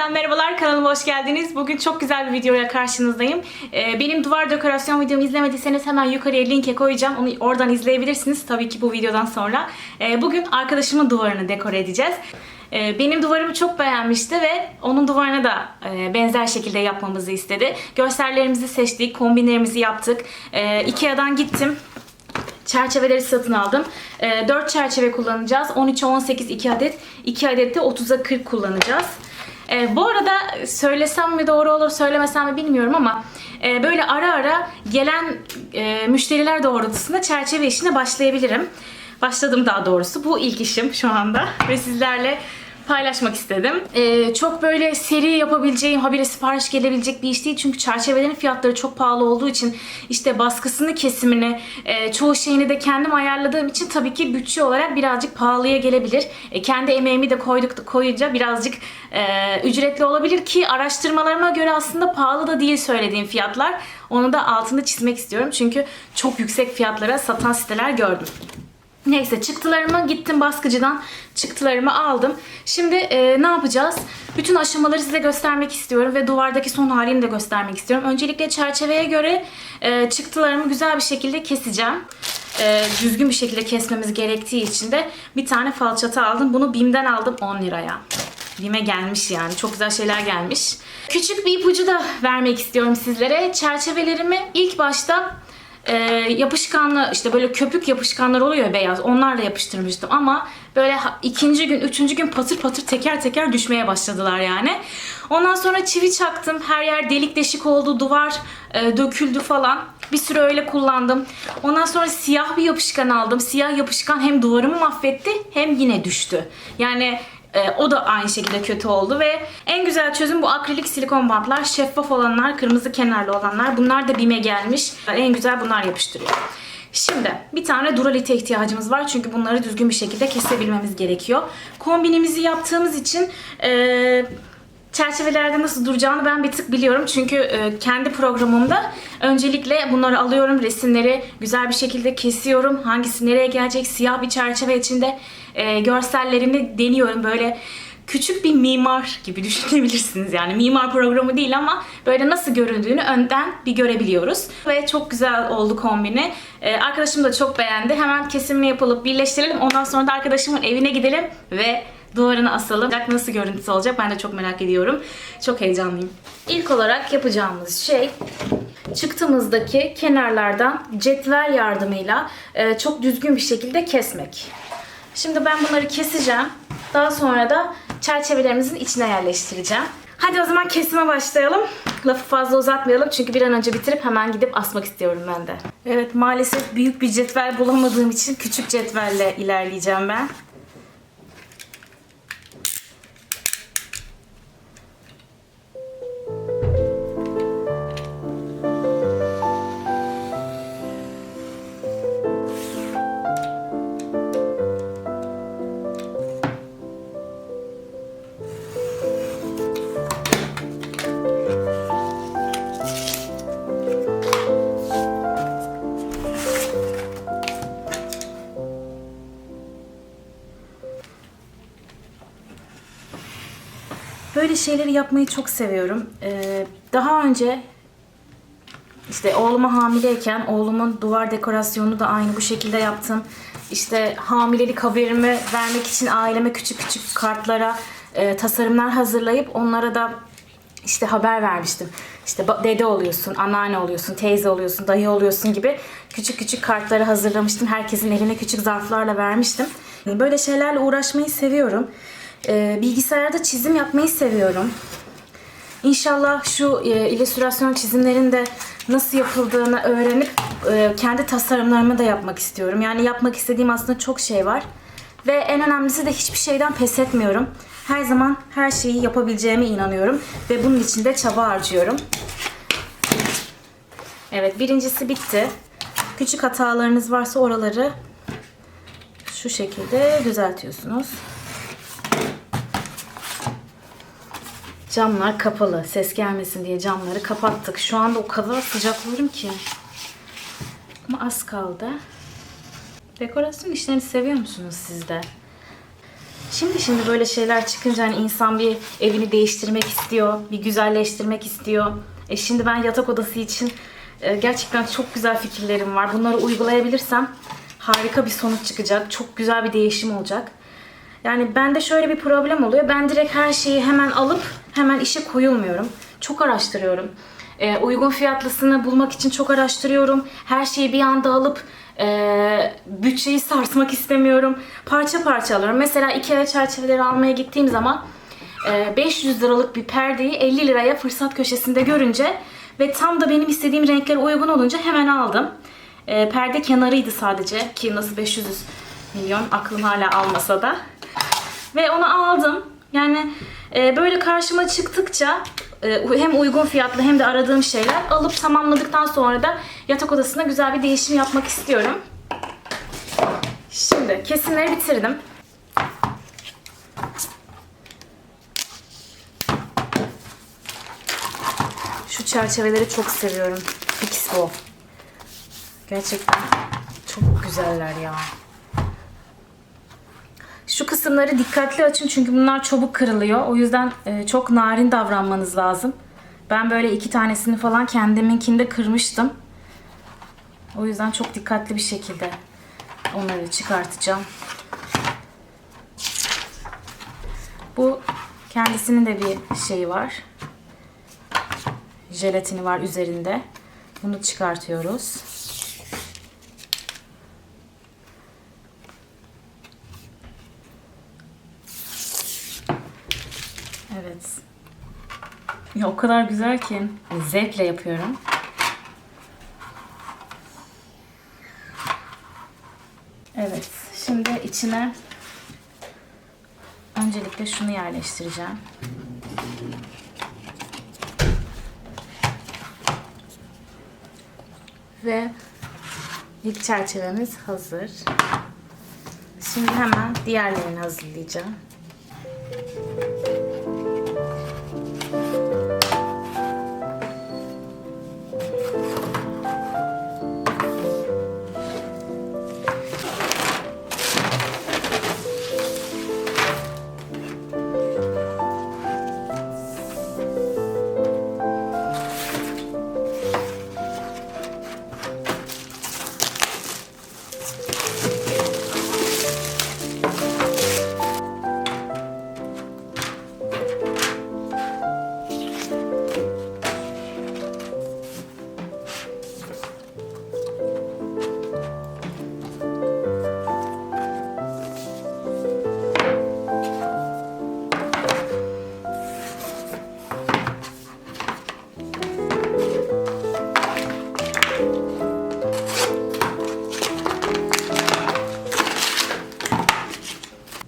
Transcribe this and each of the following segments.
yeniden merhabalar kanalıma hoş geldiniz. Bugün çok güzel bir videoyla karşınızdayım. Ee, benim duvar dekorasyon videomu izlemediyseniz hemen yukarıya linke koyacağım. Onu oradan izleyebilirsiniz tabii ki bu videodan sonra. Ee, bugün arkadaşımın duvarını dekore edeceğiz. Ee, benim duvarımı çok beğenmişti ve onun duvarına da e, benzer şekilde yapmamızı istedi. Görsellerimizi seçtik, kombinlerimizi yaptık. Ee, Ikea'dan gittim. Çerçeveleri satın aldım. 4 çerçeve kullanacağız. 13'e 18 2 adet. 2 adet de 30'a 40 kullanacağız. Ee, bu arada söylesem mi doğru olur söylemesem mi bilmiyorum ama e, böyle ara ara gelen e, müşteriler doğrultusunda çerçeve işine başlayabilirim. Başladım daha doğrusu. Bu ilk işim şu anda ve sizlerle paylaşmak istedim. Ee, çok böyle seri yapabileceğim, habire sipariş gelebilecek bir iş değil. Çünkü çerçevelerin fiyatları çok pahalı olduğu için işte baskısını, kesimini, e, çoğu şeyini de kendim ayarladığım için tabii ki bütçe olarak birazcık pahalıya gelebilir. E, kendi emeğimi de koyduk koyunca birazcık e, ücretli olabilir ki araştırmalarıma göre aslında pahalı da değil söylediğim fiyatlar. Onu da altını çizmek istiyorum. Çünkü çok yüksek fiyatlara satan siteler gördüm. Neyse çıktılarımı gittim baskıcıdan çıktılarımı aldım. Şimdi e, ne yapacağız? Bütün aşamaları size göstermek istiyorum ve duvardaki son halini de göstermek istiyorum. Öncelikle çerçeveye göre e, çıktılarımı güzel bir şekilde keseceğim. E, düzgün bir şekilde kesmemiz gerektiği için de bir tane falçata aldım. Bunu BİM'den aldım 10 liraya. BİM'e gelmiş yani. Çok güzel şeyler gelmiş. Küçük bir ipucu da vermek istiyorum sizlere. Çerçevelerimi ilk başta e, yapışkanlı işte böyle köpük yapışkanlar oluyor ya beyaz onlarla yapıştırmıştım ama böyle ikinci gün üçüncü gün patır patır teker teker düşmeye başladılar yani. Ondan sonra çivi çaktım her yer delik deşik oldu duvar e, döküldü falan bir süre öyle kullandım. Ondan sonra siyah bir yapışkan aldım. Siyah yapışkan hem duvarımı mahvetti hem yine düştü. Yani e, o da aynı şekilde kötü oldu ve en güzel çözüm bu akrilik silikon bantlar. Şeffaf olanlar, kırmızı kenarlı olanlar. Bunlar da BİM'e gelmiş. En güzel bunlar yapıştırıyor. Şimdi bir tane duralite ihtiyacımız var çünkü bunları düzgün bir şekilde kesebilmemiz gerekiyor. Kombinimizi yaptığımız için e, çerçevelerde nasıl duracağını ben bir tık biliyorum. Çünkü e, kendi programımda öncelikle bunları alıyorum, resimleri güzel bir şekilde kesiyorum. Hangisi nereye gelecek siyah bir çerçeve içinde e, görsellerini deniyorum. Böyle küçük bir mimar gibi düşünebilirsiniz. Yani mimar programı değil ama böyle nasıl göründüğünü önden bir görebiliyoruz. Ve çok güzel oldu kombini. E, arkadaşım da çok beğendi. Hemen kesimini yapılıp birleştirelim. Ondan sonra da arkadaşımın evine gidelim ve duvarını asalım. Nasıl görüntüsü olacak ben de çok merak ediyorum. Çok heyecanlıyım. İlk olarak yapacağımız şey çıktığımızdaki kenarlardan cetvel yardımıyla e, çok düzgün bir şekilde kesmek. Şimdi ben bunları keseceğim. Daha sonra da çerçevelerimizin içine yerleştireceğim. Hadi o zaman kesime başlayalım. Lafı fazla uzatmayalım çünkü bir an önce bitirip hemen gidip asmak istiyorum ben de. Evet maalesef büyük bir cetvel bulamadığım için küçük cetvelle ilerleyeceğim ben. Böyle şeyleri yapmayı çok seviyorum. Ee, daha önce işte oğluma hamileyken oğlumun duvar dekorasyonunu da aynı bu şekilde yaptım. İşte hamilelik haberimi vermek için aileme küçük küçük kartlara e, tasarımlar hazırlayıp onlara da işte haber vermiştim. İşte dede oluyorsun, anneanne oluyorsun, teyze oluyorsun, dayı oluyorsun gibi küçük küçük kartları hazırlamıştım. Herkesin eline küçük zarflarla vermiştim. Böyle şeylerle uğraşmayı seviyorum. Ee, bilgisayarda çizim yapmayı seviyorum. İnşallah şu e, illüstrasyon çizimlerin de nasıl yapıldığını öğrenip e, kendi tasarımlarımı da yapmak istiyorum. Yani yapmak istediğim aslında çok şey var. Ve en önemlisi de hiçbir şeyden pes etmiyorum. Her zaman her şeyi yapabileceğime inanıyorum. Ve bunun için de çaba harcıyorum. Evet birincisi bitti. Küçük hatalarınız varsa oraları şu şekilde düzeltiyorsunuz. Camlar kapalı. Ses gelmesin diye camları kapattık. Şu anda o kadar sıcaklıyorum ki. Ama az kaldı. Dekorasyon işlerini seviyor musunuz siz de? Şimdi şimdi böyle şeyler çıkınca hani insan bir evini değiştirmek istiyor, bir güzelleştirmek istiyor. E şimdi ben yatak odası için e, gerçekten çok güzel fikirlerim var. Bunları uygulayabilirsem harika bir sonuç çıkacak. Çok güzel bir değişim olacak. Yani bende şöyle bir problem oluyor. Ben direkt her şeyi hemen alıp hemen işe koyulmuyorum. Çok araştırıyorum. E, uygun fiyatlısını bulmak için çok araştırıyorum. Her şeyi bir anda alıp e, bütçeyi sarsmak istemiyorum. Parça parça alıyorum. Mesela Ikea çerçeveleri almaya gittiğim zaman e, 500 liralık bir perdeyi 50 liraya fırsat köşesinde görünce ve tam da benim istediğim renklere uygun olunca hemen aldım. E, perde kenarıydı sadece ki nasıl 500 milyon aklım hala almasa da. Ve onu aldım. Yani e, böyle karşıma çıktıkça e, hem uygun fiyatlı hem de aradığım şeyler alıp tamamladıktan sonra da yatak odasına güzel bir değişim yapmak istiyorum. Şimdi kesimleri bitirdim. Şu çerçeveleri çok seviyorum. Pixbo. Gerçekten çok güzeller ya. Şu kısımları dikkatli açın çünkü bunlar çabuk kırılıyor. O yüzden e, çok narin davranmanız lazım. Ben böyle iki tanesini falan kendiminkinde kırmıştım. O yüzden çok dikkatli bir şekilde onları çıkartacağım. Bu kendisinin de bir şeyi var. Jelatini var üzerinde. Bunu çıkartıyoruz. Evet. Ya o kadar güzel ki. Zevkle yapıyorum. Evet. Şimdi içine öncelikle şunu yerleştireceğim. Ve ilk çerçevemiz hazır. Şimdi hemen diğerlerini hazırlayacağım.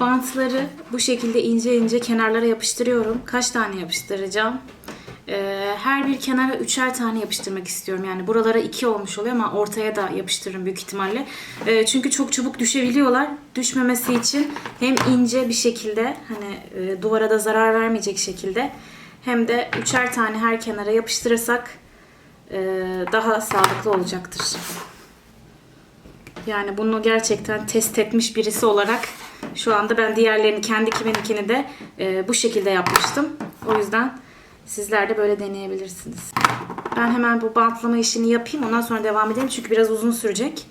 Bantları bu şekilde ince ince kenarlara yapıştırıyorum. Kaç tane yapıştıracağım? Ee, her bir kenara üçer tane yapıştırmak istiyorum. Yani buralara iki olmuş oluyor ama ortaya da yapıştırırım büyük ihtimalle. Ee, çünkü çok çabuk düşebiliyorlar. Düşmemesi için hem ince bir şekilde hani e, duvara da zarar vermeyecek şekilde hem de üçer tane her kenara yapıştırırsak e, daha sağlıklı olacaktır. Yani bunu gerçekten test etmiş birisi olarak şu anda ben diğerlerini kendi kimininkini de e, bu şekilde yapmıştım. O yüzden sizler de böyle deneyebilirsiniz. Ben hemen bu bantlama işini yapayım ondan sonra devam edelim çünkü biraz uzun sürecek.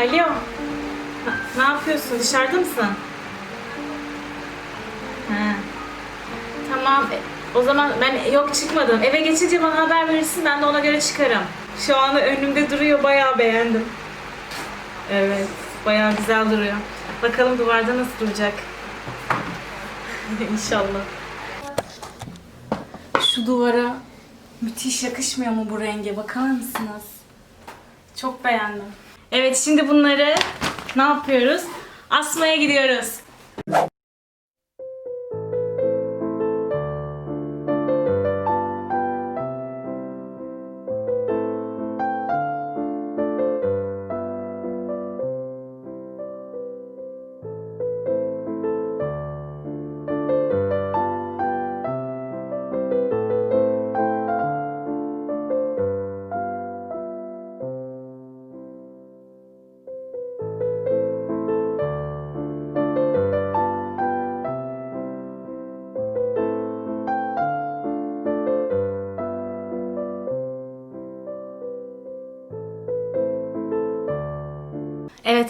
Alo. Ne yapıyorsun? Dışarıda mısın? He. Tamam. E, O zaman ben yok çıkmadım. Eve geçince bana haber verirsin. Ben de ona göre çıkarım. Şu anda önümde duruyor. Bayağı beğendim. Evet. Bayağı güzel duruyor. Bakalım duvarda nasıl duracak. İnşallah. Şu duvara Müthiş yakışmıyor mu bu renge? Bakar mısınız? Çok beğendim. Evet şimdi bunları ne yapıyoruz? Asmaya gidiyoruz.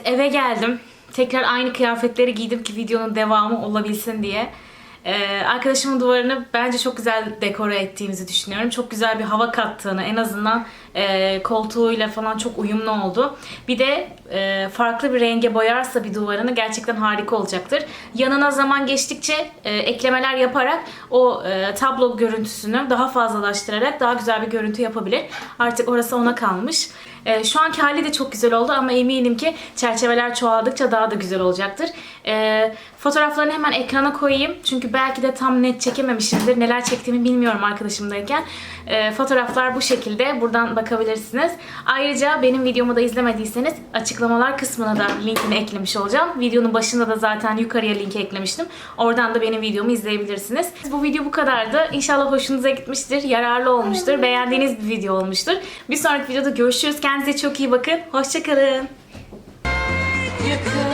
Evet eve geldim. Tekrar aynı kıyafetleri giydim ki videonun devamı olabilsin diye. Ee, arkadaşımın duvarını bence çok güzel dekore ettiğimizi düşünüyorum. Çok güzel bir hava kattığını, en azından e, koltuğuyla falan çok uyumlu oldu. Bir de e, farklı bir renge boyarsa bir duvarını gerçekten harika olacaktır. Yanına zaman geçtikçe e, eklemeler yaparak o e, tablo görüntüsünü daha fazlalaştırarak daha güzel bir görüntü yapabilir. Artık orası ona kalmış. E, şu anki hali de çok güzel oldu ama eminim ki çerçeveler çoğaldıkça daha da güzel olacaktır. E, fotoğraflarını hemen ekrana koyayım. Çünkü belki de tam net çekememişimdir. Neler çektiğimi bilmiyorum arkadaşımdayken. E, fotoğraflar bu şekilde. Buradan bakabilirsiniz. Ayrıca benim videomu da izlemediyseniz açıklamalar kısmına da linkini eklemiş olacağım. Videonun başında da zaten yukarıya linki eklemiştim. Oradan da benim videomu izleyebilirsiniz. Bu video bu kadardı. İnşallah hoşunuza gitmiştir, yararlı olmuştur, beğendiğiniz bir video olmuştur. Bir sonraki videoda görüşürüz. Kendinize çok iyi bakın. Hoşçakalın. Yakın.